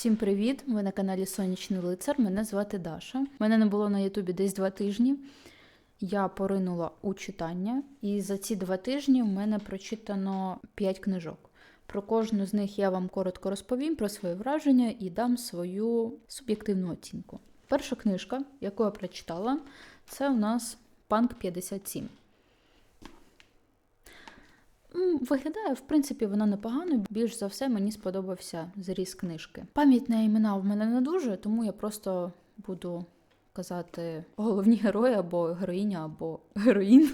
Всім привіт! Ви на каналі Сонячний Лицар. Мене звати Даша. Мене не було на Ютубі десь два тижні. Я поринула у читання, і за ці два тижні в мене прочитано 5 книжок. Про кожну з них я вам коротко розповім про свої враження і дам свою суб'єктивну оцінку. Перша книжка, яку я прочитала, це у нас Панк 57. Виглядає, в принципі, вона непогано. Більш за все мені сподобався зріз книжки. Пам'ять на імена в мене не дуже, тому я просто буду казати головні герої або героїня, або героїн.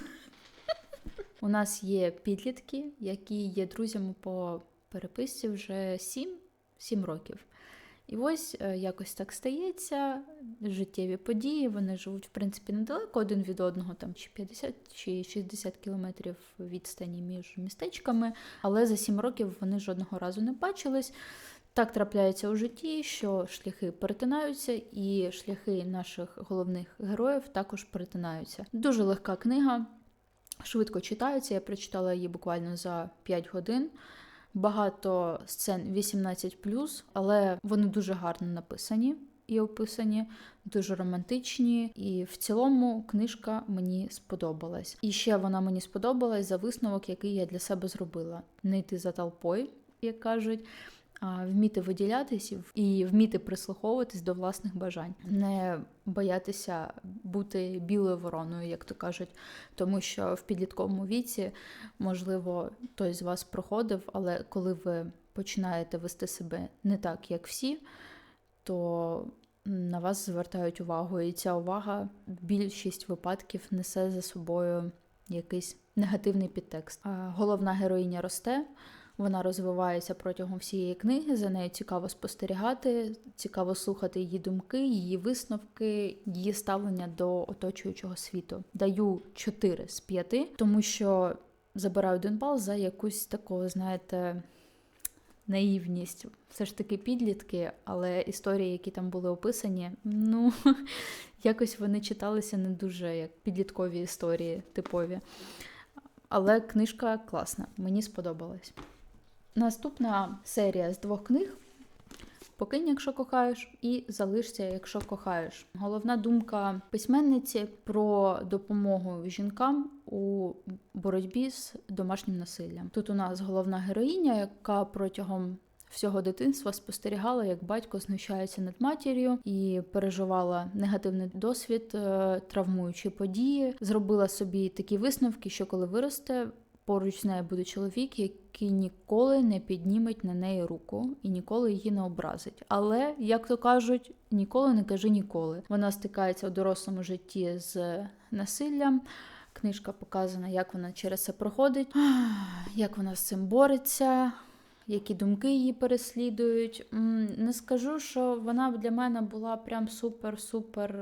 У нас є підлітки, які є друзями по переписці вже 7, 7 років. І ось е, якось так стається, життєві події, вони живуть, в принципі, недалеко один від одного, там чи 50 чи 60 кілометрів відстані між містечками, але за 7 років вони жодного разу не бачились. Так трапляється у житті, що шляхи перетинаються, і шляхи наших головних героїв також перетинаються. Дуже легка книга, швидко читається. Я прочитала її буквально за 5 годин. Багато сцен 18, але вони дуже гарно написані і описані, дуже романтичні. І в цілому книжка мені сподобалась. І ще вона мені сподобалась за висновок, який я для себе зробила: не йти за толпою, як кажуть. Вміти виділятись і вміти прислуховуватись до власних бажань, не боятися бути білою вороною, як то кажуть, тому що в підлітковому віці, можливо, той з вас проходив, але коли ви починаєте вести себе не так, як всі, то на вас звертають увагу, і ця увага більшість випадків несе за собою якийсь негативний підтекст. Головна героїня росте. Вона розвивається протягом всієї книги. За нею цікаво спостерігати, цікаво слухати її думки, її висновки, її ставлення до оточуючого світу. Даю 4 з 5, тому що забираю один бал за якусь таку, знаєте, наївність. Все ж таки підлітки, але історії, які там були описані, ну якось вони читалися не дуже як підліткові історії типові. Але книжка класна, мені сподобалась. Наступна серія з двох книг: Покинь, якщо кохаєш, і залишся, якщо кохаєш. Головна думка письменниці про допомогу жінкам у боротьбі з домашнім насиллям. Тут у нас головна героїня, яка протягом всього дитинства спостерігала, як батько знущається над матір'ю і переживала негативний досвід, е, травмуючі події. Зробила собі такі висновки, що коли виросте. Поруч з нею буде чоловік, який ніколи не підніметь на неї руку і ніколи її не образить. Але, як то кажуть, ніколи не кажи ніколи. Вона стикається у дорослому житті з насиллям. Книжка показана, як вона через це проходить, як вона з цим бореться, які думки її переслідують. Не скажу, що вона для мене була прям супер-супер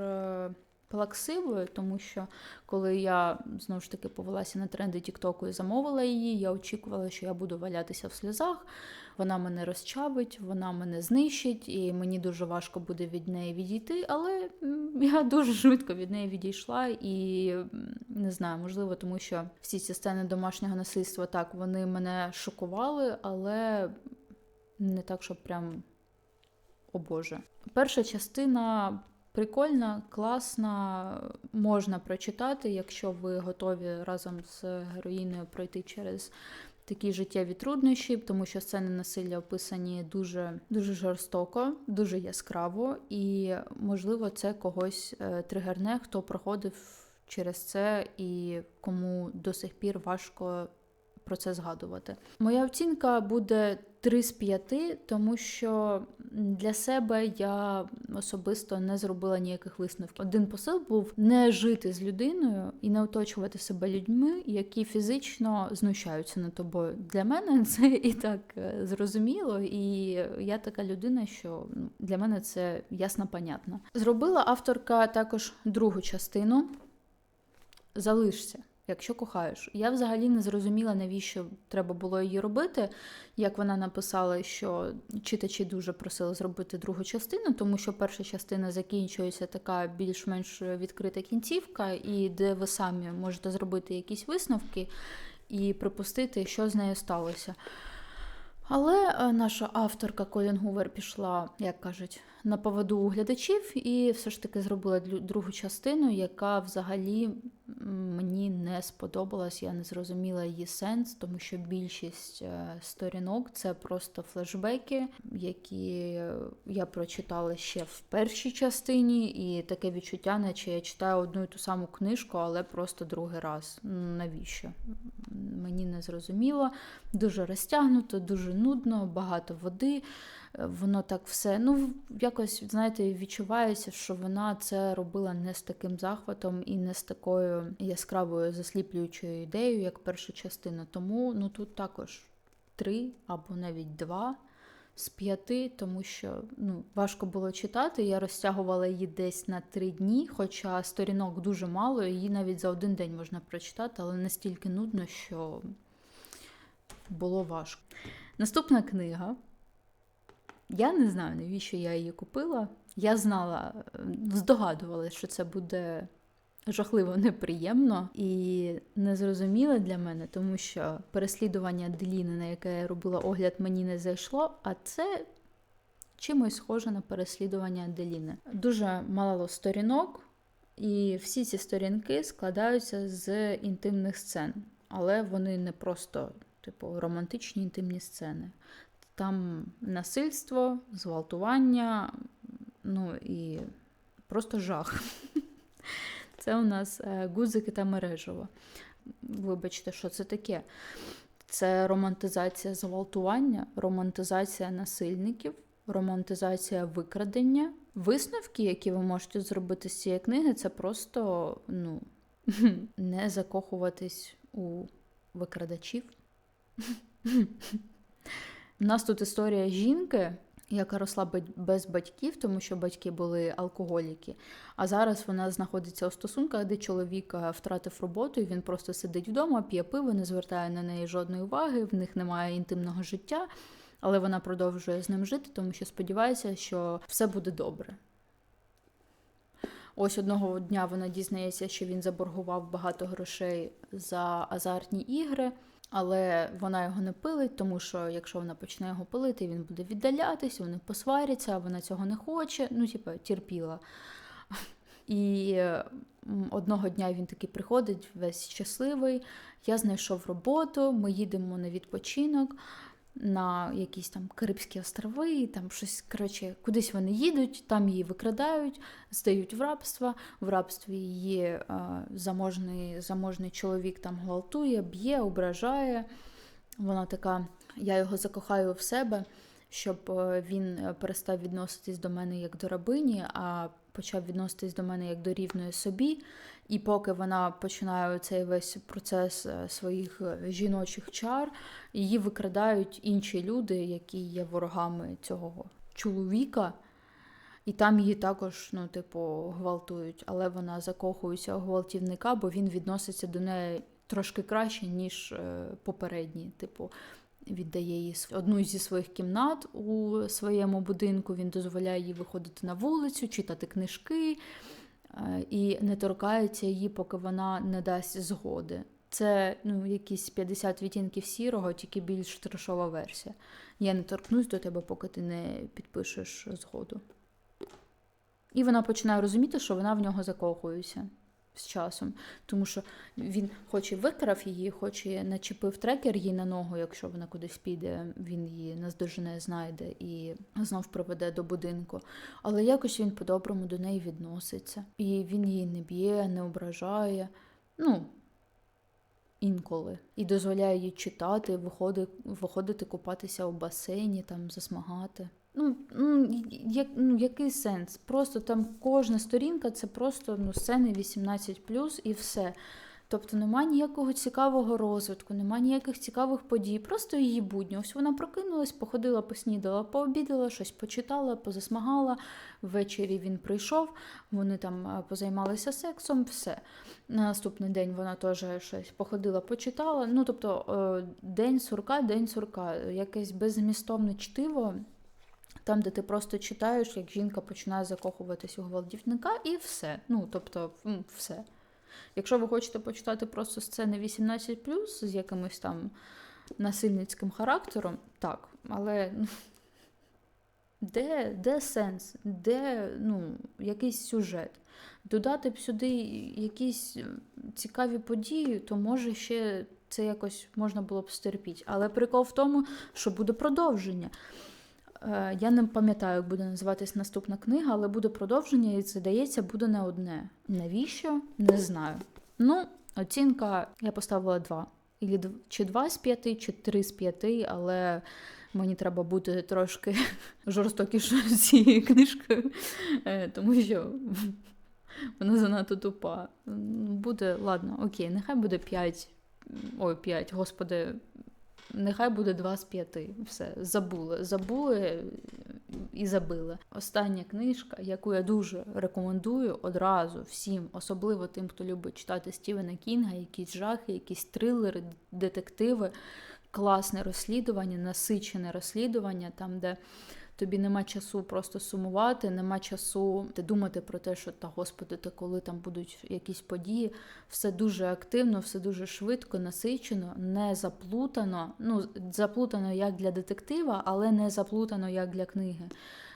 плаксивою, тому що коли я знову ж таки повелася на тренди Тіктоку і замовила її, я очікувала, що я буду валятися в сльозах. Вона мене розчавить, вона мене знищить, і мені дуже важко буде від неї відійти. Але я дуже швидко від неї відійшла і не знаю, можливо, тому що всі ці сцени домашнього насильства так вони мене шокували, але не так, щоб прям о Боже. Перша частина. Прикольна, класна, можна прочитати, якщо ви готові разом з героїною пройти через такі життєві труднощі, тому що сцени насилля описані дуже дуже жорстоко, дуже яскраво, і, можливо, це когось е, тригерне, хто проходив через це і кому до сих пір важко про це згадувати. Моя оцінка буде 3 з 5, тому що для себе я особисто не зробила ніяких висновків. Один посил був не жити з людиною і не оточувати себе людьми, які фізично знущаються над тобою. Для мене це і так е, зрозуміло, і я така людина, що ну, для мене це ясно понятно. Зробила авторка також другу частину. Залишся якщо кохаєш. Я взагалі не зрозуміла, навіщо треба було її робити. Як вона написала, що читачі дуже просили зробити другу частину, тому що перша частина закінчується така більш-менш відкрита кінцівка, і де ви самі можете зробити якісь висновки і припустити, що з нею сталося. Але е, наша авторка Колін Гувер пішла, як кажуть, на поводу у глядачів, і все ж таки зробила другу частину, яка взагалі мені не сподобалась. Я не зрозуміла її сенс, тому що більшість е, сторінок це просто флешбеки, які я прочитала ще в першій частині, і таке відчуття, наче я читаю одну і ту саму книжку, але просто другий раз. Навіщо? Мені не зрозуміло. Дуже розтягнуто, дуже нудно, багато води. Воно так все. Ну, якось, знаєте, відчувається, що вона це робила не з таким захватом і не з такою яскравою засліплюючою ідеєю, як перша частина. Тому ну тут також три або навіть два з п'яти, тому що ну, важко було читати. Я розтягувала її десь на три дні, хоча сторінок дуже мало, її навіть за один день можна прочитати, але настільки нудно, що було важко. Наступна книга. Я не знаю, навіщо я її купила. Я знала, е, здогадувалася, що це буде жахливо неприємно і незрозуміле для мене, тому що переслідування Деліни, на яке я робила огляд, мені не зайшло, а це чимось схоже на переслідування Деліни. Дуже мало сторінок, і всі ці сторінки складаються з інтимних сцен, але вони не просто, типу, романтичні інтимні сцени. Там насильство, зґвалтування, ну і просто жах. Це у нас е, гудзики та мережево. Вибачте, що це таке? Це романтизація зґвалтування, романтизація насильників, романтизація викрадення. Висновки, які ви можете зробити з цієї книги, це просто ну, не закохуватись у викрадачів. У нас тут історія жінки, яка росла без батьків, тому що батьки були алкоголіки. А зараз вона знаходиться у стосунках, де чоловік е, втратив роботу, і він просто сидить вдома, п'є пиво, не звертає на неї жодної уваги, в них немає інтимного життя, але вона продовжує з ним жити, тому що сподівається, що все буде добре. Ось одного дня вона дізнається, що він заборгував багато грошей за азартні ігри, але вона його не пилить, тому що якщо вона почне його пилити, він буде віддалятись, вони посваряться, вона цього не хоче. Ну, типу, терпіла. І одного дня він таки приходить, весь щасливий. Я знайшов роботу, ми їдемо на відпочинок на якісь там Карибські острови, там щось, коротше, кудись вони їдуть, там її викрадають, здають в рабство. В рабстві її е, заможний, заможний чоловік там гвалтує, б'є, ображає. Вона така, я його закохаю в себе, щоб е, він е, перестав відноситись до мене як до рабині, а почав відноситись до мене як до рівної собі. І поки вона починає цей весь процес е, своїх е, жіночих чар, її викрадають інші люди, які є ворогами цього чоловіка. І там її також, ну, типу, гвалтують, але вона закохується у гвалтівника, бо він відноситься до неї трошки краще, ніж е, попередній. Типу, віддає їй одну зі своїх кімнат у своєму будинку. Він дозволяє їй виходити на вулицю, читати книжки і не торкається її, поки вона не дасть згоди. Це ну, якісь 50 відтінків сірого, тільки більш трешова версія. Я не торкнусь до тебе, поки ти не підпишеш згоду. І вона починає розуміти, що вона в нього закохується з часом. Тому що він хоч і викрав її, хоч і начепив трекер їй на ногу, якщо вона кудись піде, він її наздожене, знайде і знов приведе до будинку. Але якось він по-доброму до неї відноситься. І він її не б'є, не ображає. Ну, інколи. І дозволяє їй читати, виходити, виходити купатися у басейні, там засмагати. Ну, ну, як, ну, який сенс? Просто там кожна сторінка це просто ну, сцени 18 і все. Тобто нема ніякого цікавого розвитку, нема ніяких цікавих подій, просто її будні. Ось вона прокинулась, походила, поснідала, пообідала, щось почитала, позасмагала. Ввечері він прийшов, вони там е, позаймалися сексом, все. На наступний день вона теж щось походила, почитала. Ну, тобто, е, день сурка, день сурка, якесь беззмістовне чтиво. Там, де ти просто читаєш, як жінка починає закохуватись у гвалтівника, і все. Ну, тобто, все. Якщо ви хочете почитати просто сцени 18 з якимись там насильницьким характером, так, але ну, де, де сенс, де ну, якийсь сюжет? Додати б сюди якісь цікаві події, то може ще це якось можна було б стерпіти. Але прикол в тому, що буде продовження. Е, Я не пам'ятаю, як буде називатись наступна книга, але буде продовження, і це здається, буде не одне. Навіщо? Не знаю. Ну, оцінка я поставила 2. Ілі Чи 2 з 5, чи 3 з 5, але мені треба бути трошки жорстокішою з цією книжкою, е, тому що вона занадто тупа. Буде, ладно, окей, нехай буде 5. Ой, 5, господи, нехай буде 2 з 5. Все, забули. Забули і забили. Остання книжка, яку я дуже рекомендую одразу всім, особливо тим, хто любить читати Стівена Кінга, якісь жахи, якісь трилери, детективи, класне розслідування, насичене розслідування, там, де тобі нема часу просто сумувати, нема часу думати про те, що та господи, та коли там будуть якісь події. Все дуже активно, все дуже швидко, насичено, не заплутано. Ну, заплутано як для детектива, але не заплутано як для книги.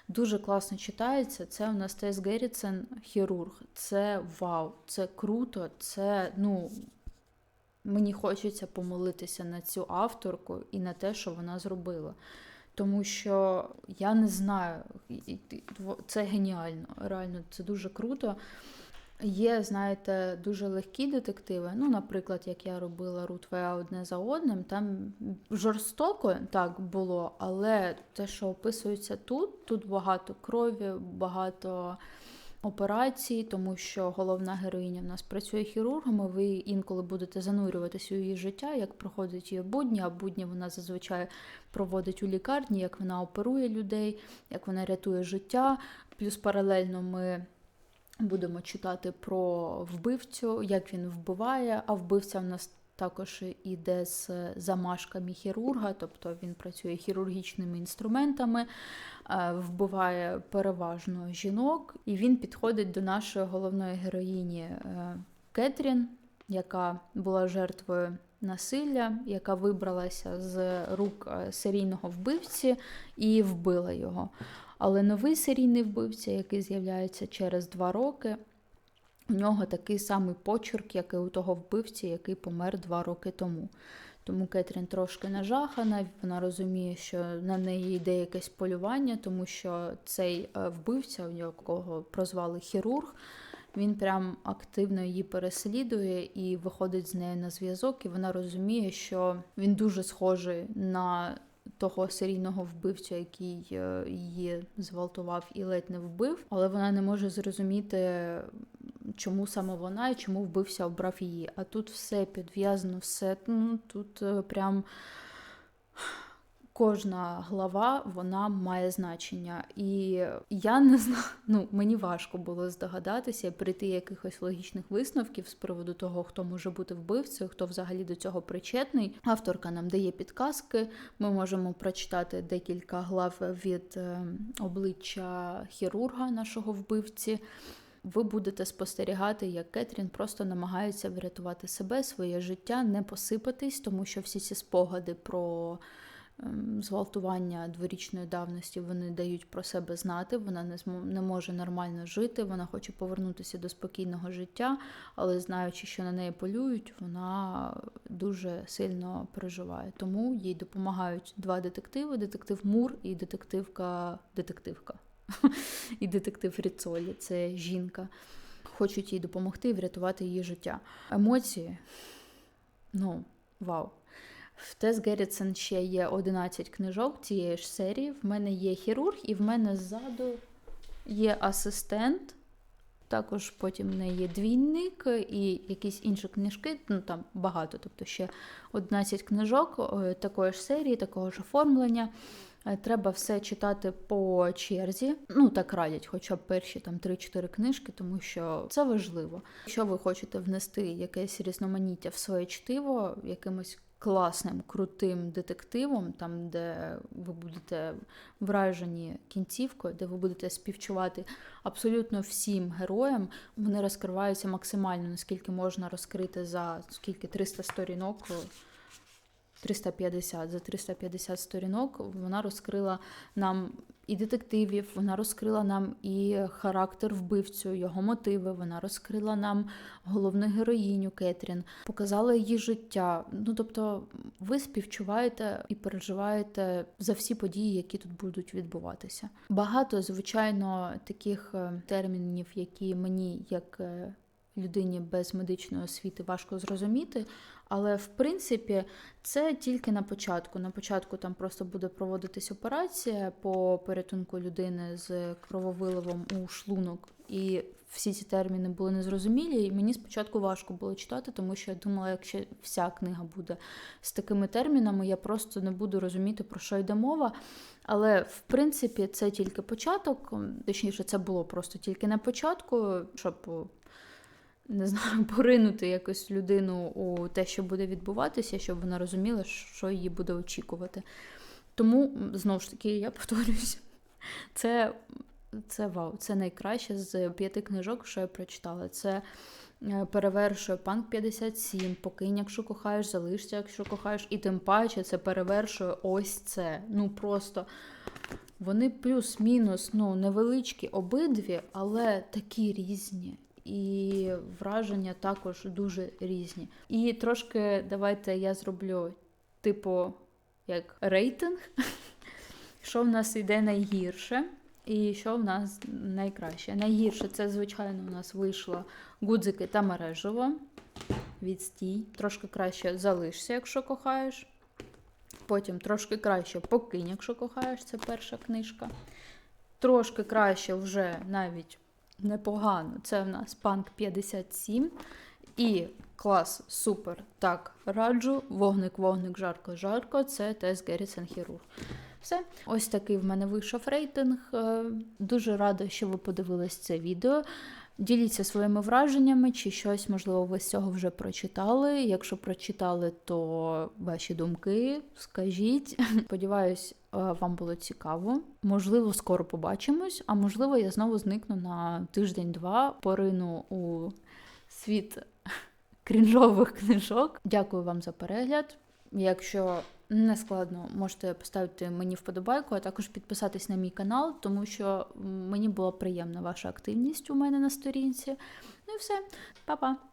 Дуже класно читається. Це у нас Тес Геррітсен, хірург. Це вау, це круто, це ну. Мені хочеться помолитися на цю авторку і на те, що вона зробила. Тому що я не знаю, це геніально, реально, це дуже круто. Є, знаєте, дуже легкі детективи. Ну, наприклад, як я робила Рутвея одне за одним, там жорстоко так було, але те, що описується тут, тут багато крові, багато операцій, тому що головна героїня в нас працює хірургом, і ви інколи будете занурюватися у її життя, як проходить її будні, а будні вона зазвичай проводить у лікарні, як вона оперує людей, як вона рятує життя. Плюс паралельно ми будемо читати про вбивцю, як він вбиває, а вбивця в нас також іде з замашками хірурга, тобто він працює хірургічними інструментами, е, вбиває переважно жінок, і він підходить до нашої головної героїні е, Кетрін, яка була жертвою насилля, яка вибралася з рук е, серійного вбивці і вбила його. Але новий серійний вбивця, який з'являється через два роки, у нього такий самий почерк, як і у того вбивці, який помер два роки тому. Тому Кетрін трошки нажахана, вона розуміє, що на неї йде якесь полювання, тому що цей е, вбивця, якого прозвали хірург, він прям активно її переслідує і виходить з нею на зв'язок, і вона розуміє, що він дуже схожий на того серійного вбивця, який е, її зґвалтував і ледь не вбив, але вона не може зрозуміти, чому саме вона і чому вбився обрав її. А тут все підв'язано, все ну, тут е, прям. Кожна глава вона має значення, і я не знаю, ну мені важко було здогадатися, прийти якихось логічних висновків з приводу того, хто може бути вбивцею, хто взагалі до цього причетний. Авторка нам дає підказки. Ми можемо прочитати декілька глав від е, обличчя хірурга нашого вбивці. Ви будете спостерігати, як Кетрін просто намагається врятувати себе, своє життя, не посипатись, тому що всі ці спогади про ем, зґвалтування дворічної давності вони дають про себе знати. Вона не не може нормально жити, вона хоче повернутися до спокійного життя, але знаючи, що на неї полюють, вона дуже сильно переживає. Тому їй допомагають два детективи: детектив Мур і детективка детективка. І детектив Ріцолі, це жінка. Хочуть їй допомогти і врятувати її життя. Емоції, ну, вау. В Тес Геррітсен ще є 11 книжок цієї ж серії. В мене є хірург, і в мене ззаду є асистент. Також потім в неї є двійник і якісь інші книжки, ну там багато, тобто ще 11 книжок е, такої ж серії, такого ж оформлення. Е, Треба все читати по черзі. Ну так радять, хоча б перші там 3-4 книжки, тому що це важливо. Якщо ви хочете внести якесь різноманіття в своє чтиво, якимось класним, крутим детективом, там, де ви будете вражені кінцівкою, де ви будете співчувати абсолютно всім героям, вони розкриваються максимально, наскільки можна розкрити за скільки 300 сторінок. 350 за 350 сторінок. Вона розкрила нам і детективів, вона розкрила нам і характер вбивцю, його мотиви. Вона розкрила нам головну героїню Кетрін, показала її життя. Ну тобто, ви співчуваєте і переживаєте за всі події, які тут будуть відбуватися. Багато, звичайно, таких е, термінів, які мені як е, людині без медичної освіти важко зрозуміти. Але в принципі це тільки на початку. На початку там просто буде проводитись операція по порятунку людини з крововиливом у шлунок, і всі ці терміни були незрозумілі. І мені спочатку важко було читати, тому що я думала, якщо вся книга буде з такими термінами, я просто не буду розуміти, про що йде мова. Але в принципі це тільки початок, точніше, це було просто тільки на початку, щоб не знаю, поринути якось людину у те, що буде відбуватися, щоб вона розуміла, що її буде очікувати. Тому, знову ж таки, я повторюсь, це це вау, це найкраще з п'яти книжок, що я прочитала. Це е, перевершує панк 57, покинь, якщо кохаєш, залишся, якщо кохаєш, і тим паче це перевершує ось це. Ну просто вони плюс-мінус ну, невеличкі обидві, але такі різні і враження також дуже різні. І трошки давайте я зроблю, типу, як рейтинг, що в нас йде найгірше. І що в нас найкраще? Найгірше це, звичайно, у нас вийшло гудзики та мережево. Відстій. Трошки краще залишся, якщо кохаєш. Потім трошки краще покинь, якщо кохаєш, це перша книжка. Трошки краще вже навіть непогано. Це в нас панк 57. І клас супер. Так, раджу. Вогник, вогник, жарко, жарко. Це тест Геррісон Хірург. Все, ось такий в мене вийшов рейтинг. Е, дуже рада, що ви подивились це відео. Діліться своїми враженнями, чи щось, можливо, ви з цього вже прочитали. Якщо прочитали, то ваші думки скажіть. Сподіваюсь, е, вам було цікаво. Можливо, скоро побачимось, а можливо, я знову зникну на тиждень-два, порину у світ крінжових книжок. Дякую вам за перегляд. Якщо не складно, можете поставити мені вподобайку, а також підписатись на мій канал, тому що мені була приємна ваша активність у мене на сторінці. Ну і все, Па-па!